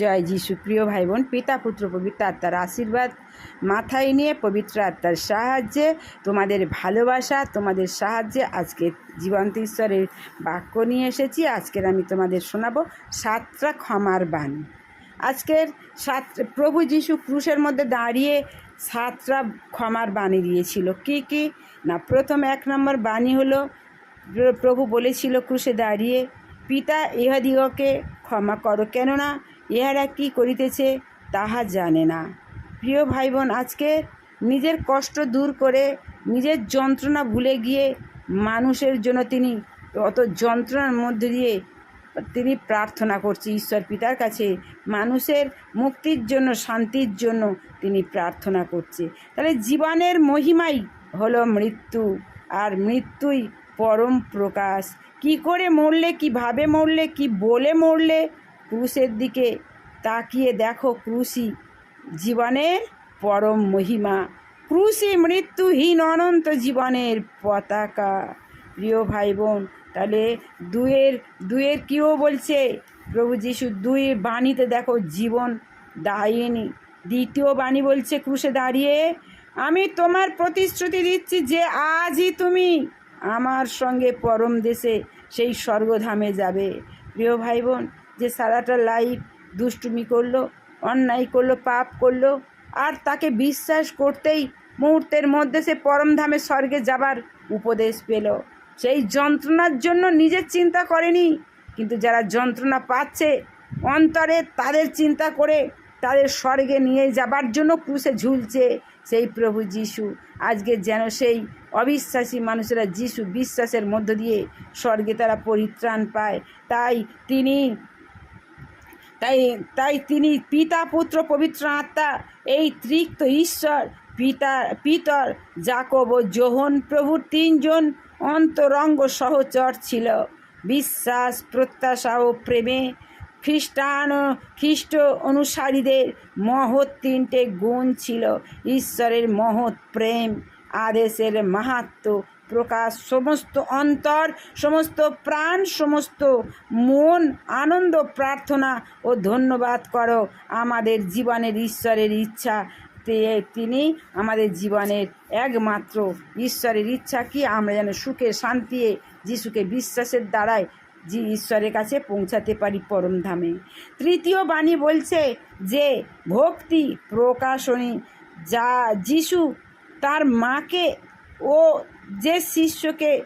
জয় যিশু, প্রিয় ভাই বোন পিতা, পুত্র, পবিত্র আত্মার আশীর্বাদ মাথায় নিয়ে পবিত্র আত্মার সাহায্যে তোমাদের ভালোবাসা, তোমাদের সাহায্যে আজকে জীবন্ত ঈশ্বরের বাক্য নিয়ে এসেছি। আজকের আমি তোমাদের শোনাবো সাতটা ক্ষমার বাণী। আজকের সাত, প্রভু যিশু ক্রুশের মধ্যে দাঁড়িয়ে সাতটা ক্ষমার বাণী দিয়েছিল। কি কি? না, প্রথম এক নম্বর বাণী হলো প্রভু বলেছিল ক্রুশে দাঁড়িয়ে, পিতা, ইহাদিগকে ক্ষমা করো। কেননা ইহারা কি করিতেছে তাহা জানে না। প্রিয় ভাই বোন আজকে নিজের কষ্ট দূর করে নিজের যন্ত্রণা ভুলে গিয়ে মানুষের জন্য তিনি অত যন্ত্রণার মধ্যে দিয়ে তিনি প্রার্থনা করছে ঈশ্বর পিতার কাছে। মানুষের মুক্তির জন্য, শান্তির জন্য তিনি প্রার্থনা করছে। তাহলে জীবনের মহিমাই হলো মৃত্যু, আর মৃত্যুই পরম প্রকাশ। কি করে মরলে, কীভাবে মরলে, কি বলে মরলে ক্রুশের দিকে তাকিয়ে দেখো ক্রুশই জীবনের পরম মহিমা। ক্রুশই মৃত্যুহীন অনন্ত জীবনের পতাকা। প্রিয় ভাই বোন তাহলে দুয়ের দুয়ের কিও বলছে? প্রভু যিশু দুই বাণীতে দেখো জীবন দায়নি দ্বিতীয় বাণী বলছে ক্রুশে দাঁড়িয়ে, আমি তোমার প্রতিশ্রুতি দিচ্ছি যে আজই তুমি আমার সঙ্গে পরম দেশে সেই স্বর্গধামে যাবে। প্রিয় ভাই বোন যে সারাটা লাইফ দুষ্টুমি করল, অন্যায় করল, পাপ করল, আর তাকে বিশ্বাস করতেই মুহূর্তের মধ্যে সে পরমধামে স্বর্গে যাবার উপদেশ পেল। সেই যন্ত্রণার জন্য নিজের চিন্তা করেনি, কিন্তু যারা যন্ত্রণা পাচ্ছে, অন্তরে তাদের চিন্তা করে তাদের স্বর্গে নিয়ে যাবার জন্য ক্রুশে ঝুলছে সেই প্রভু যিশু। আজকে যেন সেই অবিশ্বাসী মানুষেরা যিশু বিশ্বাসের মধ্য দিয়ে স্বর্গে তারা পরিত্রাণ পায়। তাই তিনি তাই তাই তিনি পিতা, পুত্র, পবিত্র আত্মা, এই তৃক্ত ঈশ্বর, পিতা, পিতর জাকব ও যোহন প্রভুর তিনজন অন্তরঙ্গ সহচর ছিল। বিশ্বাস, প্রত্যাশা ও প্রেমে খ্রিস্টান ও খ্রিস্ট অনুসারীদের মহৎ তিনটে গুণ ছিল। ঈশ্বরের মহৎ প্রেম, আদেশের মাহাত্ম প্রকাশ, সমস্ত অন্তর, সমস্ত প্রাণ, সমস্ত মন, আনন্দ, প্রার্থনা ও ধন্যবাদ করো আমাদের জীবনের ঈশ্বরের ইচ্ছা। তিনি আমাদের জীবনের একমাত্র ঈশ্বরের ইচ্ছা কি? আমরা যেন সুখে, শান্তিয়ে যিশুকে বিশ্বাসের দ্বারায় যে ঈশ্বরের কাছে পৌঁছাতে পারি পরমধামে তৃতীয় বাণী বলছে যে, ভক্তি, প্রকাশনী যা যিশু তার মাকে ও যে শিষ্যকে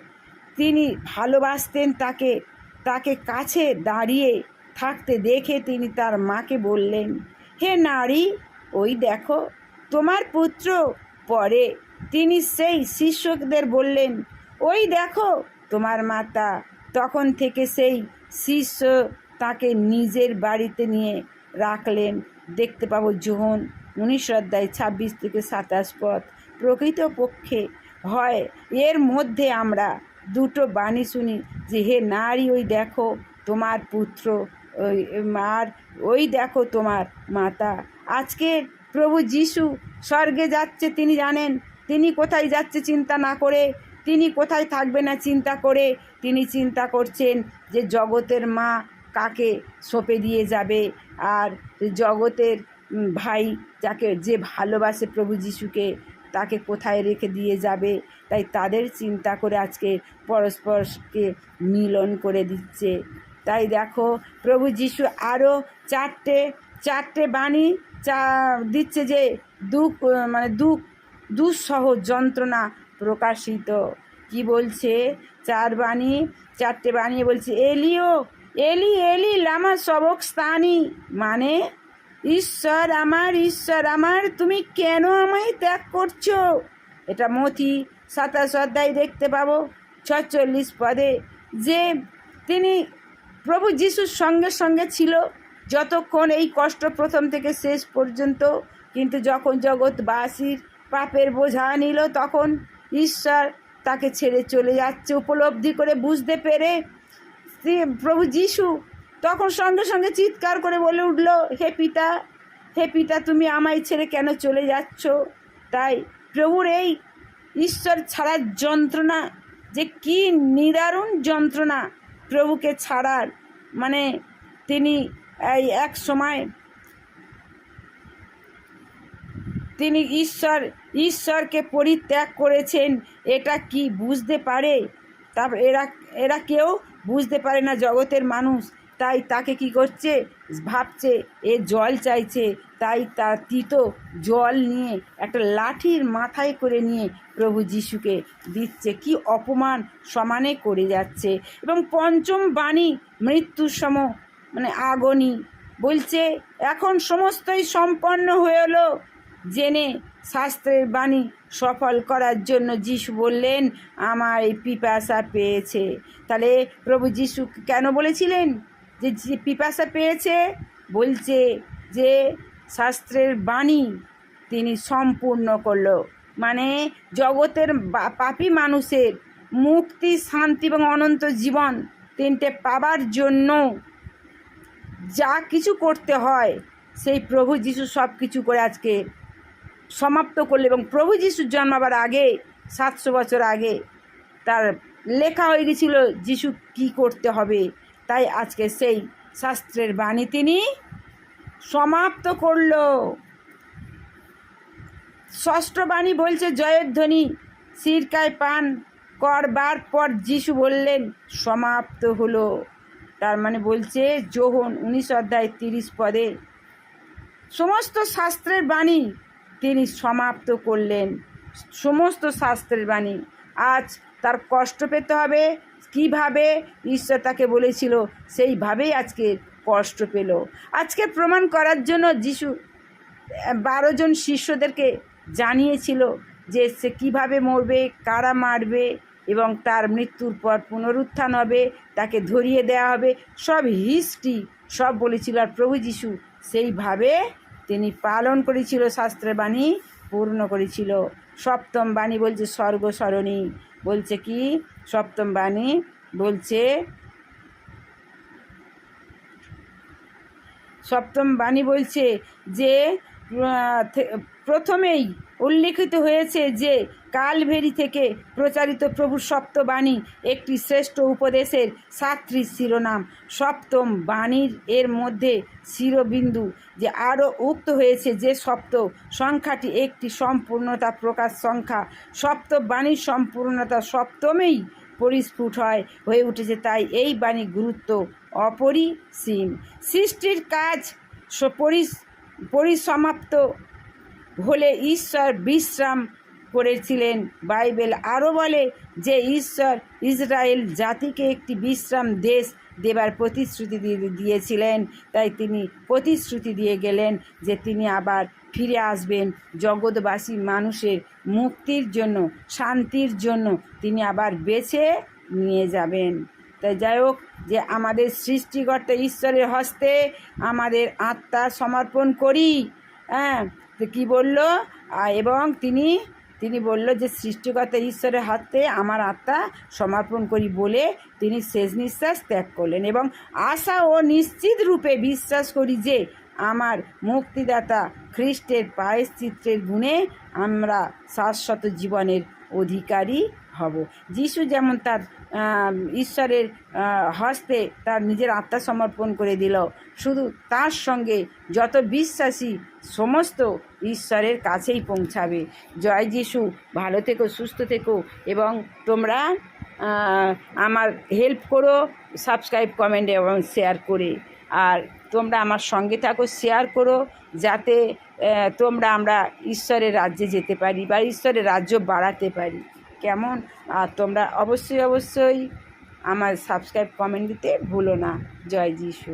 তিনি ভালোবাসতেন, তাকে তাকে কাছে দাঁড়িয়ে থাকতে দেখে তিনি তার মাকে বললেন, হে নারী, ওই দেখো, তোমার পুত্র পরে। তিনি সেই শিষ্যদের বললেন, ওই দেখো, তোমার মাতা। তখন থেকে সেই শিষ্য তাকে নিজের বাড়িতে নিয়ে রাখলেন। দেখতে পাবো যোহন উনিশ অধ্যায় ছাব্বিশ থেকে সাতাশ পথ। প্রকৃতপক্ষে হয়। এর মধ্যে আমরা দুটো বাণী শুনি যে, হে নারী, ওই দেখো তোমার পুত্র, ওই আর ওই দেখো তোমার মাতা। আজকে প্রভু যিশু স্বর্গে যাচ্ছে, তিনি জানেন, তিনি কোথায় যাচ্ছে চিন্তা না করে, তিনি কোথায় থাকবে না চিন্তা করে, তিনি চিন্তা করছেন যে, জগতের মা কাকে সঁপে দিয়ে যাবে। আর জগতের ভাই যাকে যে ভালোবাসে প্রভু যিশুকে তাকে কোথায় রেখে দিয়ে যাবে? তাই তাদের চিন্তা করে আজকে পরস্পরকে মিলন করে দিচ্ছে। তাই দেখো, প্রভু যিশু আরও চারটে চারটে বাণী চা, দিচ্ছে যে দুঃখ মানে দুঃখ, দুঃসহ যন্ত্রণা প্রকাশিত। কি বলছে? চার বাণী, চারটে বানিয়ে বলছে, এলিও, এলি এলি, লামা সবক স্থানী। মানে ঈশ্বর আমার ঈশ্বর আমার, তুমি কেন আমায় ত্যাগ করছ? এটা মথি সাতাশ অধ্যায় দেখতে পাবো, ছচল্লিশ পদে। যে তিনি প্রভু যিশুর সঙ্গে সঙ্গে ছিল, যতক্ষণ এই কষ্ট প্রথম থেকে শেষ পর্যন্ত, কিন্তু যখন জগৎবাসীর পাপের বোঝা নিল, তখন ঈশ্বর তাকে ছেড়ে চলে যাচ্ছে, উপলব্ধি করে বুঝতে পেরে প্রভু যিশু তখন সঙ্গে সঙ্গে চিৎকার করে বলে উঠল, হে পিতা হে পিতা, তুমি আমায় ছেড়ে কেন চলে যাচ্ছ? তাই প্রভুর এই ঈশ্বর ছাড়ার যন্ত্রণা যে কি নিদারুণ যন্ত্রণা প্রভুকে ছাড়ার। মানে তিনি এই এক সময় তিনি ঈশ্বর, ঈশ্বরকে পরিত্যাগ করেছেন, এটা কি বুঝতে পারে? তারপর এরা এরা কেউ বুঝতে পারে না, জগতের মানুষ। তাই তাকে কি করছে? ভাবছে, এ জল চাইছে। তাই তার তিত জল নিয়ে একটা লাঠির মাথায় করে নিয়ে প্রভু যিশুকে দিচ্ছে। কি অপমান সমানে করে যাচ্ছে। এবং পঞ্চম বাণী, মৃত্যুর সম মানে আগনি বলছে, এখন সমস্তই সম্পন্ন হয়ে এলো। জেনে শাস্ত্রের বাণী সফল করার জন্য যিশু বললেন, আমার এই পিপাসা পেয়েছে। তাহলে প্রভু যিশু কেন বলেছিলেন? যে যে পিপাসা পেয়েছে, বলছে যে শাস্ত্রের বাণী তিনি সম্পূর্ণ করল। মানে জগতের পাপী মানুষের মুক্তি, শান্তি এবং অনন্ত জীবন তিনটে পাবার জন্য যা কিছু করতে হয়, সেই প্রভু যিশু সব কিছু করে আজকে সমাপ্ত করল এবং প্রভু যিশুর জন্মাবার আগে, সাতশো বছর আগে তার লেখা হয়ে গেছিল, যিশু কি করতে হবে? তাই আজকে সেই শাস্ত্রের বাণী তিনি সমাপ্ত করল। ষষ্ঠ বাণী বলছে জয়ের ধ্বনি সিরকায় পান করবার পর যিশু বললেন, সমাপ্ত হলো। তার মানে বলছে যোহন উনিশ অধ্যায় তিরিশ পদে সমস্ত শাস্ত্রের বাণী তিনি সমাপ্ত করলেন। সমস্ত শাস্ত্রের বাণী। আজ তার কষ্ট পেতে হবে কীভাবে ঈশ্বর তাকে বলেছিল, সেইভাবেই আজকে কষ্ট পেল। আজকে প্রমাণ করার জন্য যিশু বারো জন শিষ্যদেরকে জানিয়েছিল যে সে কীভাবে মরবে, কারা মারবে এবং তার মৃত্যুর পর পুনরুত্থান হবে, তাকে ধরিয়ে দেওয়া হবে। সব হিস্ট্রি সব বলেছিল আর প্রভু যিশু সেইভাবে তিনি পালন করেছিল, শাস্ত্রের বাণী পূর্ণ করেছিল। সপ্তম বাণী বলছে স্বর্গসরণী বলছে কি? সপ্তম বাণী বলছে সপ্তম বাণী বলছে যে প্রথমেই উল্লেখিত হয়েছে যে কালভেরি থেকে প্রচারিত প্রভু সপ্তবাণী একটি শ্রেষ্ঠ উপদেশের সাতটি শিরোনাম। সপ্তম বাণীর এর মধ্যে শিরোবিন্দু যে আরও উক্ত হয়েছে যে সপ্ত সংখ্যাটি একটি সম্পূর্ণতা প্রকাশ সংখ্যা। সপ্ত বাণীর সম্পূর্ণতা সপ্তমেই পরিস্ফুট হয়, হয়ে উঠেছে তাই এই বাণী গুরুত্ব অপরিসীম। সৃষ্টির কাজ পরিস- পরিসমাপ্ত হলে ঈশ্বর বিশ্রাম করেছিলেন। বাইবেল আরও বলে যে ঈশ্বর ইসরায়েল জাতিকে একটি বিশ্রাম দেশ দেবার প্রতিশ্রুতি দিয়ে দিয়েছিলেন। তাই তিনি প্রতিশ্রুতি দিয়ে গেলেন যে তিনি আবার ফিরে আসবেন। জগৎবাসী মানুষের মুক্তির জন্য, শান্তির জন্য তিনি আবার বেছে নিয়ে যাবেন। তাই যাই হোক যে আমাদের সৃষ্টিকর্তা ঈশ্বরের হস্তে আমাদের আত্মা সমর্পণ করি হ্যাঁ? তো কী বলল? এবং তিনি তিনি বলল যে সৃষ্টিকর্তা ঈশ্বরের হাতে আমার আত্মা সমর্পণ করি বলে তিনি শেষ নিঃশ্বাস ত্যাগ করলেন এবং আশা ও নিশ্চিত রূপে বিশ্বাস করি যে আমার মুক্তিদাতা খ্রিস্টের পায়শ্চিত্রের গুণে আমরা শাশ্বত জীবনের অধিকারী হব। যিশু যেমন তার ঈশ্বরের হস্তে তার নিজের আত্মা সমর্পণ করে দিল। শুধু তার সঙ্গে যত বিশ্বাসী, সমস্ত ঈশ্বরের কাছেই পৌঁছাবে। জয় যিশু, ভালো থেকো, সুস্থ থেকো এবং তোমরা আমার হেল্প করো সাবস্ক্রাইব কমেন্ট এবং শেয়ার করে। আর তোমরা আমার সঙ্গে থাকো শেয়ার করো যাতে তোমরা আমরা ঈশ্বরের রাজ্যে যেতে পারি বা ঈশ্বরের রাজ্য বাড়াতে পারি। কেমন? আর তোমরা অবশ্যই অবশ্যই আমার সাবস্ক্রাইব কমেন্ট দিতে ভুলো না। জয় যিশু।